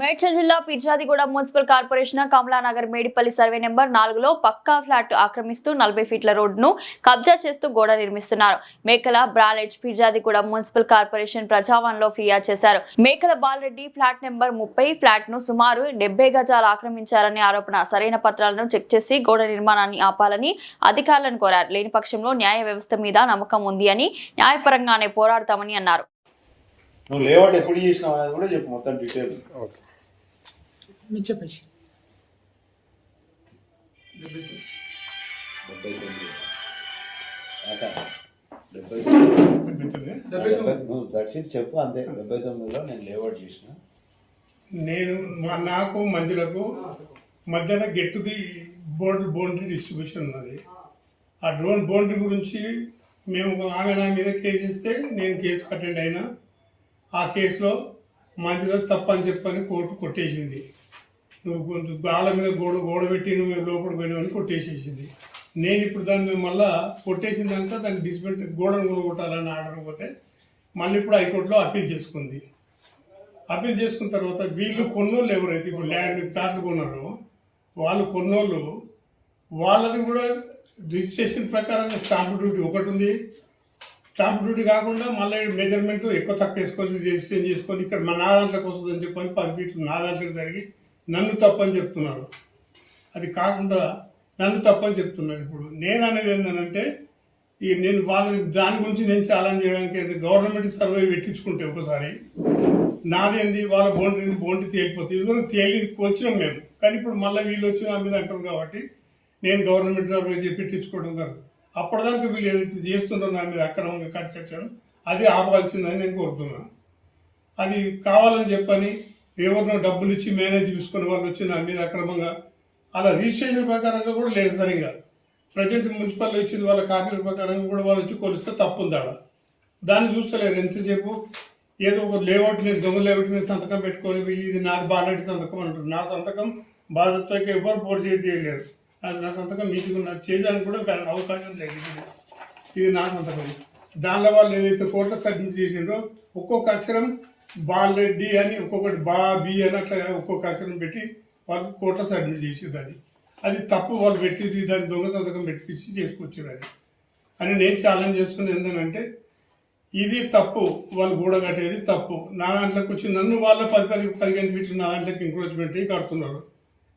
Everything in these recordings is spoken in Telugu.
మేడ్చల్ జిల్లా Pirzadiguda municipal corporation Kamalanagar Medipalli survey number నాలుగులో పక్కా ఫ్లాట్ ఆక్రమిస్తూ నలభై ఫీట్ల రోడ్డును కబ్జా చేస్తూ గోడ నిర్మిస్తున్నారు. మేకల బ్రాలెడ్జ్ పిర్జాదిగూడ మున్సిపల్ కార్పొరేషన్ ప్రజావాణిలో ఫిర్యాదు చేశారు. మేకల బాలరెడ్డి ఫ్లాట్ నెంబర్ ముప్పై ఫ్లాట్ను సుమారు డెబ్బై గజాలు ఆక్రమించారనే ఆరోపణ సరైన పత్రాలను చెక్ చేసి గోడ నిర్మాణాన్ని ఆపాలని అధికారులను కోరారు. లేని పక్షంలో న్యాయ వ్యవస్థ మీద నమ్మకం ఉంది అని న్యాయపరంగానే పోరాడతామని అన్నారు. నువ్వు లేఅవుట్ ఎప్పుడు చేసినావు అనేది కూడా చెప్పు మొత్తం డీటెయిల్స్ ఓకే. మీరు చెప్పేసి. డెబ్బై తొమ్మిది దర్శించి చెప్పు అంతే డెబ్బై తొమ్మిదిలో నేను లేఅవుట్ చేసిన నేను మా నాకు మంజులకు మధ్యన గెట్టుది బోర్డు బౌండరీ డిస్ట్రిబ్యూషన్ ఉన్నది. ఆ డ్రోన్ బౌండరీ గురించి మేము ఒక ఆమె నా మీద కేసు ఇస్తే నేను కేసు అటెండ్ అయినా ఆ కేసులో మంజులకు తప్పని చెప్పని కోర్టు కొట్టేసింది. నువ్వు కొంచెం గాల మీద గోడ గోడ పెట్టి నువ్వు మేము లోపల పోయినావని కొట్టేసేసింది. నేను ఇప్పుడు దాన్ని మళ్ళా కొట్టేసిందాక దాన్ని డిస్మెంట్ గోడను కూడా కొట్టాలని ఆర్డర్ పోతే మళ్ళీ ఇప్పుడు హైకోర్టులో అప్పీల్ చేసుకుంది. అప్పీల్ చేసుకున్న తర్వాత వీళ్ళు కొన్నోళ్ళు ఎవరైతే ఇప్పుడు ల్యాండ్ ప్లాట్లు కొన్నారో వాళ్ళు కొన్నోళ్ళు వాళ్ళది కూడా రిజిస్ట్రేషన్ ప్రకారం స్టాంప్ డ్యూటీ ఒకటి ఉంది. స్టాంప్ డ్యూటీ కాకుండా మళ్ళీ మెజర్మెంట్ ఎక్కువ తక్కువ వేసుకొని రిజిస్ట్రేషన్ చేసుకొని ఇక్కడ మా నా దాంట్లోకి వస్తుందని చెప్పని పది ఫీట్లు నా దాంట్లోకి జరిగి నన్ను తప్పని చెప్తున్నారు. అది కాకుండా నన్ను తప్పని చెప్తున్నారు ఇప్పుడు. నేను అనేది ఏంటంటే ఈ నేను వాళ్ళ దాని గురించి నేను ఛాలెంజ్ చేయడానికి గవర్నమెంట్ సర్వే పెట్టించుకుంటే ఒకసారి నాదేంది వాళ్ళ బౌండరీ ఏంది బౌండరీ తేలిపోతుంది ఇదివరకు తేలి వచ్చినాం మేము. కానీ ఇప్పుడు మళ్ళీ వీళ్ళు వచ్చి నా మీద అంటారు కాబట్టి నేను గవర్నమెంట్ సర్వే చేసి పెట్టించుకోవడం గారు అప్పటిదాకా వీళ్ళు ఏదైతే చేస్తున్నారో నా మీద అక్రమంగా కట్టించారు అది ఆపాల్సిందని నేను కోరుతున్నాను అది కావాలని చెప్పని ఎవరినో డబ్బులు ఇచ్చి మేనేజ్ తీసుకుని వాళ్ళు వచ్చి నా మీద అక్రమంగా అలా రిజిస్ట్రేషన్ ప్రకారంగా కూడా లేదు సరిగా. ప్రజెంట్ మున్సిపల్ ఇచ్చింది వాళ్ళ కాపీల ప్రకారంగా కూడా వాళ్ళు వచ్చి కొలిస్తే తప్పు ఉంది ఆడ. దాన్ని చూస్తలేరు ఎంతసేపు. ఏదో ఒక లేఅవుట్ మీద దొంగ లేఅవుట్ మీద సంతకం పెట్టుకొని ఇది నాది బాలరెడ్డి సంతకం అంటారు నా సంతకం బాధతో ఎవరు పోటీ చేయలేరు. అది నా సంతకం మీకు నాకు చేయడానికి కూడా అవకాశం లేదు. ఇది. ఇది నా సంతకం. దానిలో వాళ్ళు ఏదైతే కోర్టు సబ్మిట్ చేసిండ్రో ఒక్కొక్క అక్షరం బాలరెడ్డి అని ఒక్కొక్కటి బా బి అని అట్లా ఒక్కొక్క అక్షరం పెట్టి వాళ్ళు కోర్టులో సబ్మిట్ చేసేది అది. అది తప్పు వాళ్ళు పెట్టి దాన్ని దొంగ సంతకం పెట్టించి చేసుకొచ్చారు అది. అని నేను ఛాలెంజ్ చేస్తున్నది ఏంటంటే ఇది తప్పు వాళ్ళు గూడ కట్టేది తప్పు. నా దాంట్లోకి వచ్చి నన్ను వాళ్ళ పది పది పదిహేను ఫీట్లు నా దాంట్లోకి ఎంక్రోచ్మెంట్ కడుతున్నారు.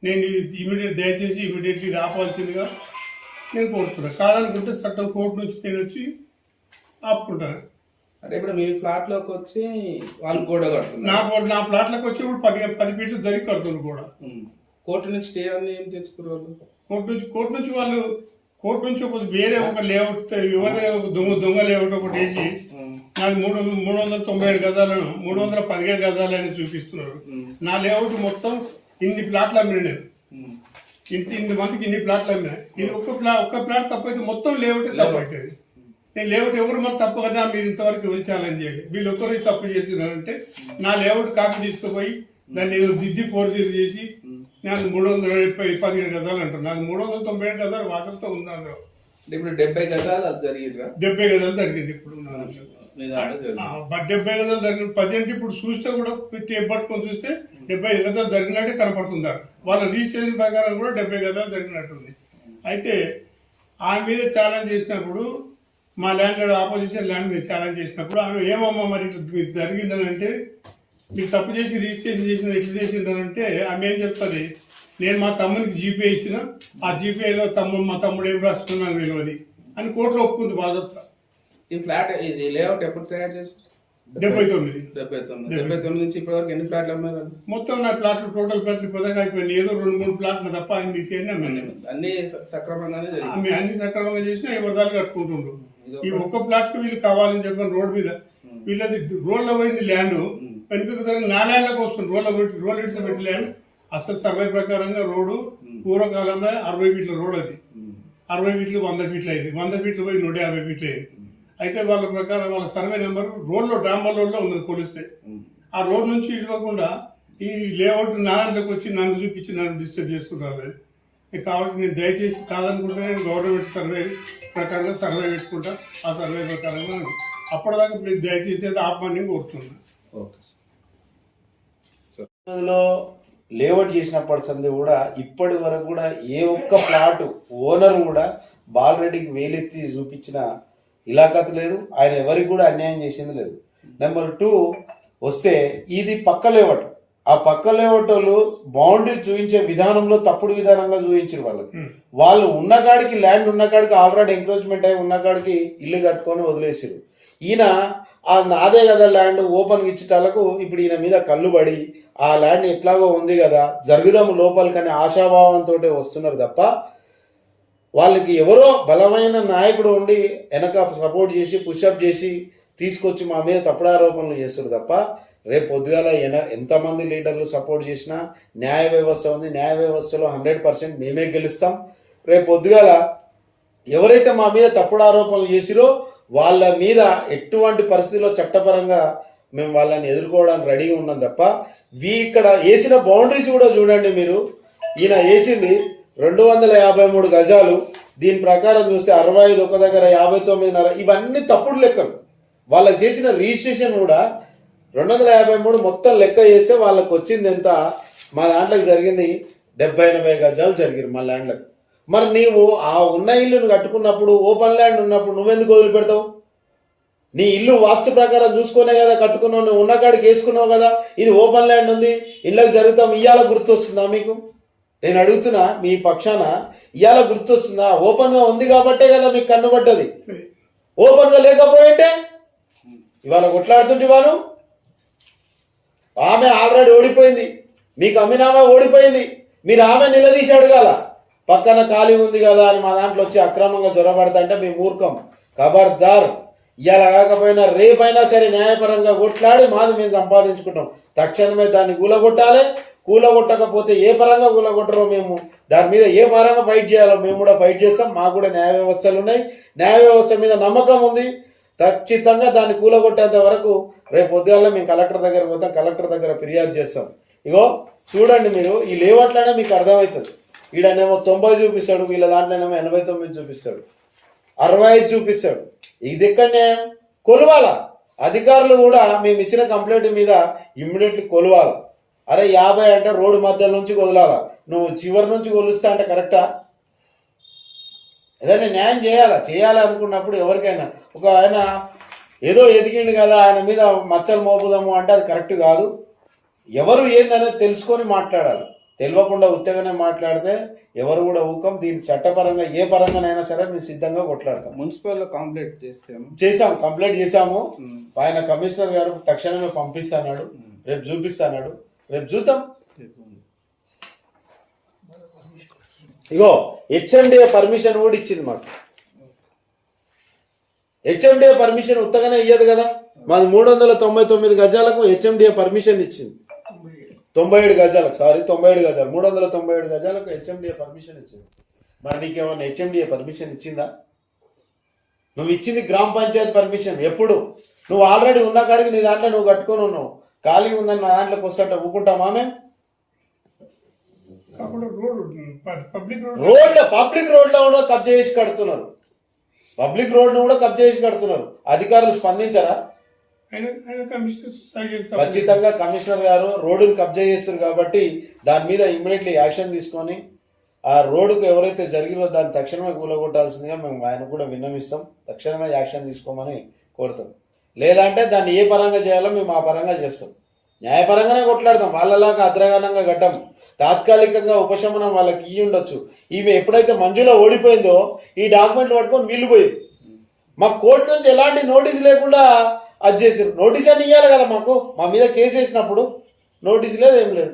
నేను ఇది ఇమీడియట్ దయచేసి ఇమీడియట్లీ ఇది ఆపాల్సిందిగా నేను కోరుతున్నాను కాదనుకుంటే చట్టం కోర్టు నుంచి నేను వచ్చి ఆపుకుంటాను. అంటే ఇప్పుడు మీ ఫ్లాట్లోకి వచ్చి వాళ్ళు గోడ నా కడుతున్నారు నా ప్లాట్లకు వచ్చి ఇప్పుడు పది పది ఫీట్లు జరిగి కడుతున్నారు కూడా ఉమ్. కోర్టు నుంచి స్టే అని ఏం తెచ్చుకున్నారు వాళ్ళు? కోర్టు నుంచి కోర్టు నుంచి వాళ్ళు కోర్టు నుంచి ఒక వేరే ఒక లేఅవుట్ ఎవరి దొంగ దొంగ లేఅవుట్ ఒకటి వేసి ఉమ్. నాది మూడు మూడు వందల తొంభై ఏడు గజాలను మూడు వందల పదిహేడు గజాలని చూపిస్తున్నారు. నా లేఅవుట్ మొత్తం ఇన్ని ప్లాట్లు అమ్మిన నేను ఉమ్. ఇంత ఇంత మందికి ఇన్ని ప్లాట్లు అమ్మిన ఇది ఒక్క ప్లా ఒక్క ప్లాట్ తప్పైతే మొత్తం లేఅవుట్ తప్పు అవుతుంది నేను లేఅవుట్ ఎవరు మరి తప్పు కదా మీరు ఇంతవరకు ఎవరు ఛాలెంజ్ చేయాలి వీళ్ళు ఒక్కరు తప్పు చేస్తున్నారంటే నా లేఅవుట్ కాపీ తీసుకుపోయి దాన్ని ఏదో దిద్ది ఫోర్ జీరో చేసి నేను మూడు వందల ముప్పై పదిహేడు గజాలు అంటారు నాకు మూడు వందల తొంభై ఏడు గజాలు వాసనతో ఉన్నాను ఇప్పుడు డెబ్బై గజాలు అది జరిగిరా డెబ్బై గజాలు జరిగింది ఇప్పుడు జరిగింది. ఆ, డెబ్బై గజాలు జరిగిన ప్రజెంట్ ఇప్పుడు చూస్తే కూడా టేప్ పట్టుకొని చూస్తే డెబ్బై గజాలు జరిగినట్టే కనపడుతుంది? వాళ్ళ రిజిస్ట్రేషన్ ప్రకారం కూడా డెబ్బై గజాలు జరిగినట్టుంది. అయితే ఆమె మీద ఛాలెంజ్ చేసినప్పుడు మా ల్యాండ్ ఆపోజిషన్ ల్యాండ్ మీద ఛాలెంజ్ చేసినప్పుడు ఆమె ఏమమ్మా మరి ఇట్లా మీకు జరిగిందనంటే మీరు తప్పు చేసి రిజిస్ట్రేషన్ చేసిన ఎట్లా చేసిండనంటే ఆమె ఏం చెప్తుంది నేను మా తమ్మునికి జీపే ఇచ్చిన ఆ జీపేలో తమ్ముడు మా తమ్ముడు ఏం రాసుకున్నాను తెలియదు అని కోర్టులో ఒప్పుకుంది బాధతో ఈ ఫ్లాట్ ఇది లేఅవుట్ ఎప్పుడు తయారు చేసి డెబ్బై తొమ్మిది. డెబ్బై తొమ్మిది. డెబ్బై తొమ్మిది నుంచి ఇప్పటి వరకు ఎన్ని ఫ్లాట్లు అమ్మారు? మొత్తం నా ప్లాట్లు టోటల్ ప్లాట్లు పదగా అయిపోయినాయి. ఏదో రెండు మూడు ప్లాట్లు తప్ప అన్ని మిగతా అన్నీ సక్రమంగానే అన్ని సక్రమంగా చేసినా ఎవరిదాలు కట్టుకుంటుండ్రు? ఇది ఈ ఒక్క ప్లాట్కు వీళ్ళు కావాలని చెప్పాను రోడ్ మీద వీళ్ళది రోడ్లో పోయింది ల్యాండ్ వెనుకకు జరిగి నా ల్యాండ్లోకి వస్తుంది. రోడ్లో పెట్టి రోడ్ ఇడిసి పెట్టి ల్యాండ్ అసలు సర్వే ప్రకారంగా రోడ్డు పూర్వకాలంలో అరవై ఫీట్ల రోడ్ అది. అరవై ఫీట్లు వంద ఫీట్లు అయింది. వంద ఫీట్లు పోయి నూట యాభై ఫీట్లు అయింది. అయితే వాళ్ళ ప్రకారం వాళ్ళ సర్వే నెంబర్ రోడ్లో డాంబర్ రోడ్లో ఉన్నది కొలిస్తే ఆ రోడ్ నుంచి ఇవ్వకుండా ఈ లేఅవుట్ నా దాంట్లోకి వచ్చి నన్ను చూపించి నన్ను డిస్టర్బ్ చేస్తుంటారు. అది కాబట్టి నేను దయచేసి కాదనుకుంటే నేను గవర్నమెంట్ సర్వే ప్రకారంగా సర్వే పెట్టుకుంటా ఆ సర్వే ప్రకారంగా అప్పటిదాకా మీరు దయచేసి అది ఆపమని కోరుతున్నాను ఓకే లేఅవుట్ చేసినప్పటి సంది కూడా ఇప్పటి వరకు కూడా ఏ ఒక్క ప్లాట్ ఓనర్ కూడా బాలరెడ్డికి వేలెత్తి చూపించిన ఇలాఖత లేదు ఆయన ఎవరికి కూడా అన్యాయం చేసింది లేదు. నెంబర్ టూ వస్తే ఇది పక్క లేవట్ ఆ పక్క లేవట్ వాళ్ళు బౌండరీ చూపించే విధానంలో తప్పుడు విధానంగా చూపించారు వాళ్ళకి Hmm. వాళ్ళు ఉన్న కాడికి ల్యాండ్ ఉన్న కాడికి ఆల్రెడీ ఎంక్రోచ్మెంట్ అయి ఉన్న కాడికి ఇల్లు కట్టుకొని వదిలేసారు ఈయన ఆ నాదే కదా ల్యాండ్ ఓపెన్ ఇచ్చేటాలకు ఇప్పుడు ఈయన మీద కళ్ళు పడి ఆ ల్యాండ్ ఎట్లాగో ఉంది కదా జరుగుదాము లోపలికనే ఆశాభావంతో వస్తున్నారు తప్ప వాళ్ళకి ఎవరో బలమైన నాయకుడు ఉండి వెనక సపోర్ట్ చేసి పుషప్ చేసి తీసుకొచ్చి మా మీద తప్పుడు ఆరోపణలు చేస్తారు తప్ప రేపు పొద్దుగాల ఎన ఎంతమంది లీడర్లు సపోర్ట్ చేసినా న్యాయ వ్యవస్థ ఉంది. న్యాయ వ్యవస్థలో హండ్రెడ్ పర్సెంట్ మేమే గెలుస్తాం. రేపు పొద్దుగాల ఎవరైతే మా మీద తప్పుడు ఆరోపణలు చేసిరో వాళ్ళ మీద ఎటువంటి పరిస్థితిలో చట్టపరంగా మేము వాళ్ళని ఎదుర్కోవడానికి రెడీగా ఉన్నాం తప్ప వీ ఇక్కడ వేసిన బౌండరీస్ కూడా చూడండి మీరు. ఈయన వేసింది రెండు వందల యాభై మూడు గజాలు. దీని ప్రకారం చూస్తే అరవై ఐదు ఒక దగ్గర యాభై తొమ్మిదిన్నర. ఇవన్నీ తప్పుడు లెక్కలు. వాళ్ళకి చేసిన రిజిస్ట్రేషన్ కూడా రెండు వందల యాభై మూడు మొత్తం లెక్క చేస్తే వాళ్ళకి వచ్చింది ఎంత? మా దాంట్లోకి జరిగింది డెబ్బై ఎనభై గజాలు జరిగింది మా ల్యాండ్లకు. మరి నీవు ఆ ఉన్న ఇల్లును కట్టుకున్నప్పుడు ఓపెన్ ల్యాండ్ ఉన్నప్పుడు నువ్వెందుకు వదిలిపెడతావు నీ ఇల్లు వాస్తు ప్రకారం చూసుకునే కదా కట్టుకున్నావు నువ్వు ఉన్న కాడికి వేసుకున్నావు కదా ఇది ఓపెన్ ల్యాండ్ ఉంది ఇళ్ళకి జరుగుతాం ఇయ్యాల గుర్తొస్తుందా మీకు? నేను అడుగుతున్నా మీ పక్షాన ఇయ్యాల గుర్తొస్తుందా? ఓపెన్గా ఉంది కాబట్టే కదా మీకు కన్నుబడ్డది ఓపెన్గా లేకపోయింటే? ఇవాళ కొట్లాడుతుంటే వాళ్ళు ఆమె ఆల్రెడీ ఓడిపోయింది. మీకు అమ్మిన ఆమె ఓడిపోయింది. మీరు ఆమె నిలదీసి అడగాల పక్కన ఖాళీ ఉంది కదా అని మా దాంట్లో వచ్చి అక్రమంగా చొరబడతంటే మీ మూర్ఖం ఖబర్దార్. ఇలా కాకపోయినా రేపైనా సరే న్యాయపరంగా కొట్లాడి మాది మేము సంపాదించుకుంటాం. తక్షణమే దాన్ని కూలగొట్టాలి. కూలగొట్టకపోతే ఏ పరంగా కూలగొట్టరో మేము? దాని మీద ఏ పరంగా ఫైట్ చేయాలో మేము కూడా ఫైట్ చేస్తాం. మాకు కూడా న్యాయ వ్యవస్థలు ఉన్నాయి. న్యాయ వ్యవస్థ మీద నమ్మకం ఉంది. ఖచ్చితంగా దాన్ని కూలగొట్టేంత వరకు రేపు పొద్దుగాల మేము కలెక్టర్ దగ్గర పోతాం కలెక్టర్ దగ్గర ఫిర్యాదు చేస్తాం. ఇగో చూడండి మీరు ఈ లేవట్లనే మీకు అర్థమవుతుంది. ఈడనేమో తొంభై చూపిస్తాడు వీళ్ళ దాంట్లోనేమో ఎనభై తొమ్మిది చూపిస్తాడు. అరవై ఐదు చూపిస్తాడు. ఇది ఎక్కడ న్యాయం? కొలవాలా? అధికారులు కూడా మేము ఇచ్చిన కంప్లైంట్ మీద ఇమ్మీడియట్లీ కొలవాలి. అరే యాభై అంటే రోడ్డు మధ్య నుంచి వదలాలా నువ్వు చివరి నుంచి కొలుస్తా అంటే కరెక్టా? ఏదైనా న్యాయం చేయాలా? చేయాలి అనుకున్నప్పుడు ఎవరికైనా. ఒక ఆయన ఏదో ఎదిగిండు కదా ఆయన మీద మచ్చలు మోపుదాము అంటే అది కరెక్ట్ కాదు. ఎవరు ఏందనేది తెలుసుకొని మాట్లాడాలి. తెలియకుండా ఉత్తగానే మాట్లాడితే ఎవరు కూడా ఊకం. దీని చట్టపరంగా ఏ పరంగానైనా సరే మేము సిద్ధంగా కొట్లాడతాం. మున్సిపల్ కంప్లీట్ చేసాము. చేసాం కంప్లైంట్ చేసాము. ఆయన కమిషనర్ గారు తక్షణమే పంపిస్తాడు రేపు చూపిస్తాడు రేపు చూద్దాం. ఇగో హెచ్ఎండిఏ పర్మిషన్ కూడా ఇచ్చింది మాకు. హెచ్ఎండిఏ పర్మిషన్ ఉత్తగానే ఇయ్యదు కదా? మాది మూడు వందల తొంభై తొమ్మిది గజాలకు హెచ్ఎండిఏ పర్మిషన్ ఇచ్చింది. తొంభై ఏడు గజాలకు సారీ తొంభై ఏడు గజాలు. మూడు వందల తొంభై ఏడు గజాలకు హెచ్ఎండిఏ పర్మిషన్ ఇచ్చింది. మరి నీకేమన్నా హెచ్ఎండిఏ పర్మిషన్ ఇచ్చిందా? నువ్వు ఇచ్చింది గ్రామ పంచాయతీ పర్మిషన్ ఎప్పుడు? నువ్వు ఆల్రెడీ ఉన్న కాడికి నీ దాంట్లో నువ్వు కట్టుకొని ఉన్నావు. ఖాళీ ఉందని నా దాంట్లోకి వస్తుంటే ఊకుంటామా మేము కాకుండా రోడ్ పబ్లిక్ రోడ్ రోడ్ల పబ్లిక్ రోడ్లో కూడా కబ్జా చేసి కడుతున్నారు. పబ్లిక్ రోడ్ను కూడా కబ్జా చేసి కడుతున్నారు. అధికారులు స్పందించరా? ఖచ్చితంగా కమిషనర్ గారు రోడ్డును కబ్జా చేస్తున్నారు కాబట్టి దాని మీద ఇమ్మీడియట్లీ యాక్షన్ తీసుకొని ఆ రోడ్డుకు ఎవరైతే జరిగిరో దాన్ని తక్షణమే కూలగొట్టాల్సిందిగా మేము ఆయన కూడా విన్నవిస్తాం. తక్షణమే యాక్షన్ తీసుకోమని కోరుతాం. లేదంటే దాన్ని ఏ పరంగా చేయాలో మేము ఆ పరంగా చేస్తాం. న్యాయపరంగానే కొట్లాడతాం. వాళ్ళలాగా అద్రగానంగా గడ్డం. తాత్కాలికంగా ఉపశమనం వాళ్ళకి ఇయ్యి ఉండొచ్చు. ఈమె ఎప్పుడైతే మంజులో ఓడిపోయిందో ఈ డాక్యుమెంట్లు పట్టుకొని వీళ్ళు పోయారు మాకు కోర్టు నుంచి ఎలాంటి నోటీస్ లేకుండా అది చేసారు నోటీస్ అని ఇవ్వాలి కదా మాకు. మా మీద కేసు వేసినప్పుడు నోటీస్ లేదు ఏం లేదు.